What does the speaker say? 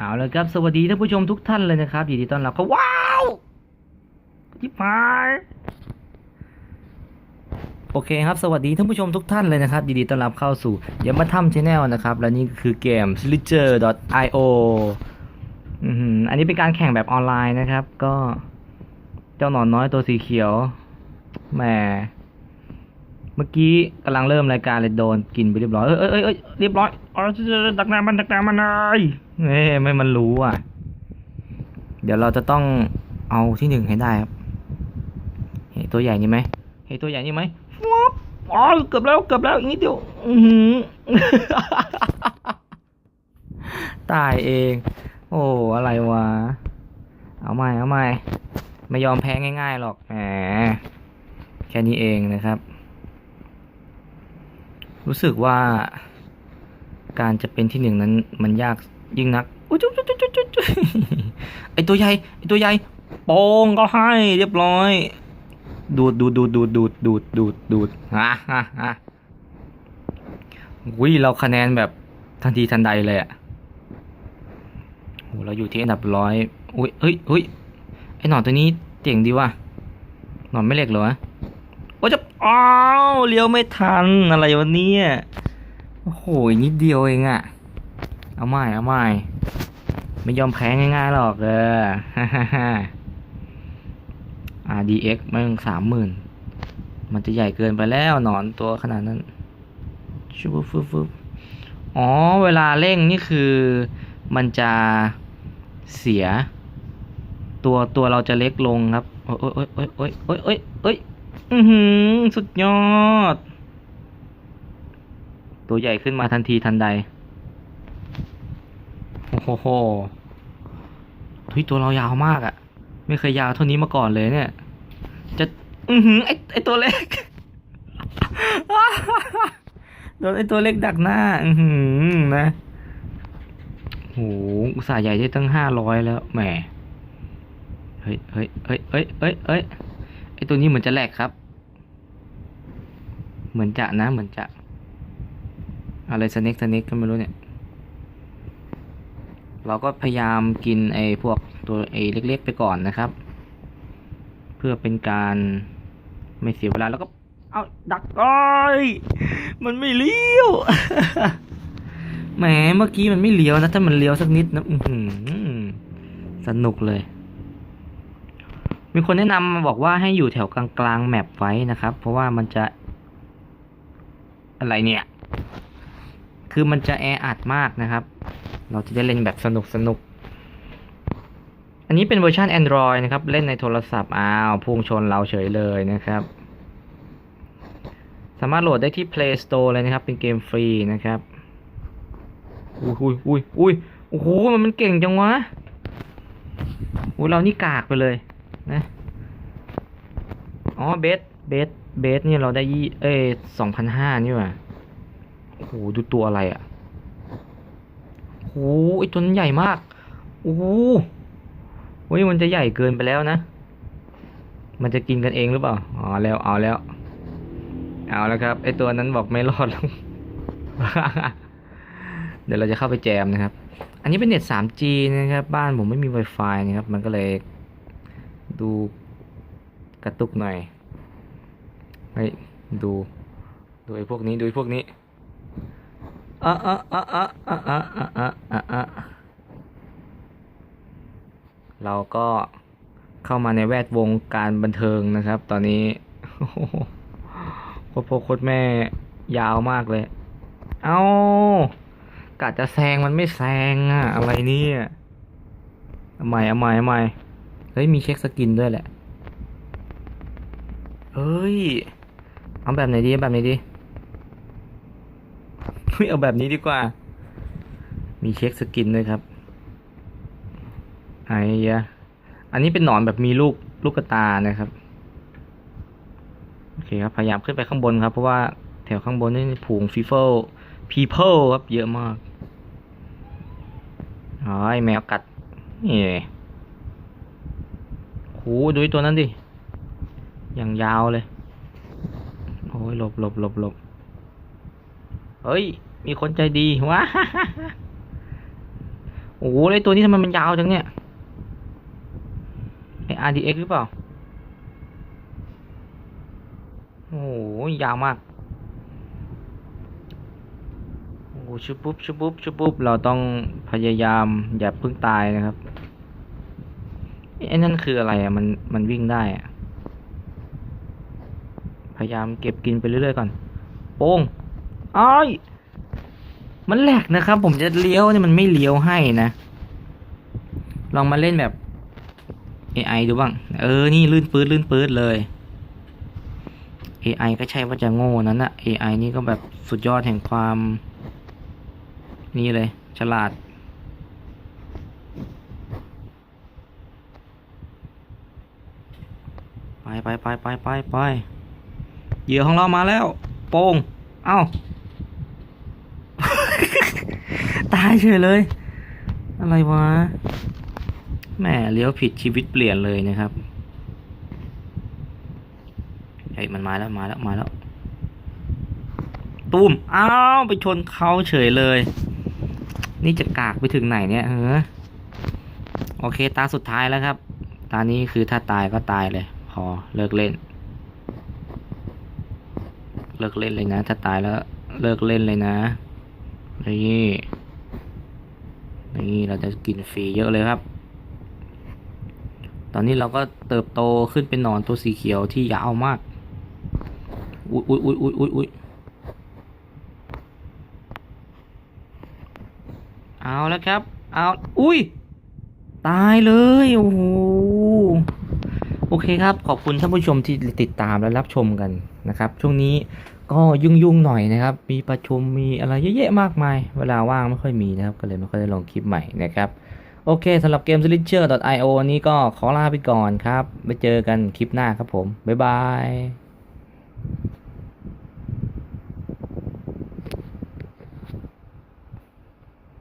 เอาละครับ สวัสดีท่านผู้ชมทุกท่านเลยนะครับยินดีต้อนรับเข้าว้าวยิบหายโอเคครับ สวัสดีท่านผู้ชมทุกท่านเลยนะครับยินดีต้อนรับเข้าสู่ยามาถ้ำชแนลนะครับ และนี่คือเกม s l i t c e r i o อันนี้เป็นการแข่งแบบออนไลน์นะครับ ก็เจ้าหนอนน้อยตัวสีเขียวแหมเมื่อกี้กำลังเริ่มรายการเลยโดนกินไปเรียบร้อย เอ้ยเอ้ยเอ้ยเรียบร้อยอ๋อดักน้ำมันดักน้ำมันเลย เอ้ไม่มันรู้อะ เดี๋ยวเราจะต้องเอาที่หนึ่งให้ได้ครับเห็นตัวใหญ่นี่ไหมเห็นตัวใหญ่นี่ไหมอ๋อเกือบแล้วเกือบแล้วอีกนิดเดียวอือตายเอง โอ้อะไรวะ เอาใหม่เอาใหม่ไม่ยอมแพ้ง่ายๆหรอกแหมแค่นี้เองนะครับ รู้สึกว่าการจะเป็นที่หนึ่งนั้นมันยาก ยิ่งนักอุ๊ยจุ๊บจุ๊บจุ๊บจุ๊บจุ๊บไอตัวใหญ่ไอตัวใหญ่โป่งก็ให้เรียบร้อย ดูดดูดดูดดูดดูดดูดดูดดูดฮ่าฮ่าฮ่าวิเราคะแนนแบบทันทีทันใดเลยอะโหเราอยู่ที่อันดับร้อยอุ้ยเฮ้ยเฮ้ยไอหนอนตัวนี้เจ๋งดีว่ะหนอนไม่เหล็กเหรอวะโอ้จะอ้าวเลี้ยวไม่ทันอะไรวะเนี่ยโอ้โหอีกนิดเดียวเองอะ เอาใหม่เอาใหม่ไม่ยอมแพ้ง่ายๆหรอกเออฮ่าฮ่าฮ่า RDX มันสามหมื่นมันจะใหญ่เกินไปแล้วหนอนตัวขนาดนั้นชุบฟึบฟึบอ๋อ เวลาเร่งนี่คือมันจะเสีย ตัวตัวเราจะเล็กลงครับ โอ้ยโอ้ยโอ้ยโอ้ยโอ้ยโอ้ยโอ้ยอือหือสุดยอด ตัวใหญ่ขึ้นมาทันทีทันใด โอ้โหเฮ้ยตัวเรายาวมากอะไม่เคยยาวเท่านี้มาก่อนเลยเนี่ย จะ อือหือไอไอตัวเล็ก โดนไอตัวเล็กดักหน้า อือหือนะโหอุตส่าห์ใหญ่ได้ตั้งห้าร้อยแล้ว แหม เฮ้ยเฮ้ยเฮ้ยเฮ้ยเฮ้ยเฮ้ยไอตัวนี้เหมือนจะแหลกครับ เหมือนจะนะ เหมือนจะ อะไรสเน็กสเน็กก็ไม่รู้เนี่ย เราก็พยายามกินไอ้พวกตัวไอ้เล็ก ๆ ไปก่อนนะครับ เพื่อเป็นการไม่เสียเวลาแล้วก็ เอาดักอ้อยมันไม่เลี้ยวแหมเมื่อกี้มันไม่เลี้ยวนะถ้ามันเลี้ยวสักนิดนะสนุกเลย มีคนแนะนำมาบอกว่าให้อยู่แถวกลางๆแมปไว้นะครับ เพราะว่ามันจะอะไรเนี่ย คือมันจะแออัดมากนะครับ เราจะได้เล่นแบบสนุกสนุก อันนี้เป็นเวอร์ชัน Android นะครับ เล่นในโทรศัพท์อ้าวพุ่งชนเราเฉยเลยนะครับ สามารถโหลดได้ที่ Play Store เลยนะครับ เป็นเกมฟรีนะครับ อุ้ยอุ้ยอุ้ยอุ้ยโอ้โห มันมันเก่งจังวะโอ้เรานี่กากไปเลยนะอ๋อเบสเบสเบสเนี่ยเราได้ยี่เอ้สองพันห้านี่ว่าโอ้โห ดูตัวอะไรอะ่ะ โอ้ไอตัวนั้นใหญ่มาก โอ้โหเฮ้ยมันจะใหญ่เกินไปแล้วนะ มันจะกินกันเองหรือเปล่า อ๋อแล้วเอาแล้ว เอาแล้วครับไอตัวนั้นบอกไม่รอดแล้ว เดี๋ยวเราจะเข้าไปแจมนะครับ อันนี้เป็นเน็ต 3G นะครับ บ้านผมไม่มี Wi-Fi นะครับ มันก็เลยดูกระตุกหน่อย เฮ้ย ดู ดูไอ้พวกนี้ ดูไอ้พวกนี้ อะอะอะอะอะอะอะอะอะอะเราก็เข้ามาในแวดวงการบันเทิงนะครับ ตอนนี้โคตรพ่อโคตรแม่ยาวมากเลย เอากะจะแซงมันไม่แซงอะอะไรเนี่ยเอาใหม่เอาใหม่เอาใหม่เฮ้ยมีเช็คสกินด้วยแหละเฮ้ย เอาแบบไหนดีแบบไหนดี ยเอาแบบนี้ดีกว่า มีเช็คสกินด้วยครับไอ้ยะอันนี้เป็นหนอนแบบมีลูกลูกกระตานะครับโอเคครับพยายามขึ้นไปข้างบนครับ เพราะว่าแถวข้างบนนี่ผูงฟีเฟลพีเพิลครับ เยอะมากอ๋อยแมวกัดนี่โหดูไอ้ตัวนั้นดิ อย่างยาวเลย โอ้ยหลบหลบหลบหลบเฮ้ย มีคนใจดีว้าโอ้โหไอตัวนี้ทำไมมันยาวจังเนี่ยไอ RDX หรือเปล่า โอ้โห ยาวมาก โอ้ชุบปุ๊บชุบปุ๊บชุบปุ๊บ เราต้องพยายามอย่าเพิ่งตายนะครับ ไอ้นั่นคืออะไรอะ มัน มันวิ่งได้อะ พยายามเก็บกินไปเรื่อยๆก่อน โป้งอ้าย มันแหลกนะครับ ผมจะเลี้ยวเนี่ยมันไม่เลี้ยวให้นะ ลองมาเล่นแบบ AI ดูบ้าง เออ นี่ลื่นปื๊ดลื่นปื๊ดเลย AI ก็ใช่ว่าจะโง่นั้นนะ AI นี่ก็แบบสุดยอดแห่งความ นี่เลย ฉลาด ไปไปไปไปไปไปเหยื่อของเรามาแล้ว โป่งเอ้า ตายเฉยเลย อะไรวะแหมเลี้ยวผิดชีวิตเปลี่ยนเลยนะครับเฮ้ยมันมาแล้วมาแล้วมาแล้วตูมอ้าวไปชนเขาเฉยเลย นี่จะกากไปถึงไหนเนี่ยเออโอเค ตาสุดท้ายแล้วครับ ตานี้คือถ้าตายก็ตายเลย พอเลิกเล่น เลิกเล่นเลยนะ ถ้าตายแล้ว เลิกเล่นเลยนะนี่ นี่เราจะกินฟรีเยอะเลยครับ ตอนนี้เราก็เติบโตขึ้นเป็นหนอนตัวสีเขียวที่ยาวมาก อุ้ยอุ้ยอุ้ยอุ้ยอุ้ยอุ้ยเอาแล้วครับ เอา อุ้ย ตายเลย โอ้โห โอเคครับ ขอบคุณท่านผู้ชมที่ติดตามและรับชมกันนะครับ ช่วงนี้ ก็ยุ่งๆหน่อยนะครับ มีประชุมมีอะไรเยอะแยะมากมาย เวลาว่างไม่ค่อยมีนะครับ ก็เลยไม่ค่อยได้ลงคลิปใหม่นะครับ โอเคสำหรับเกม Slicher.io นี้ก็ขอลาไปก่อนครับ ไปเจอกันคลิปหน้าครับผม บ๊ายบาย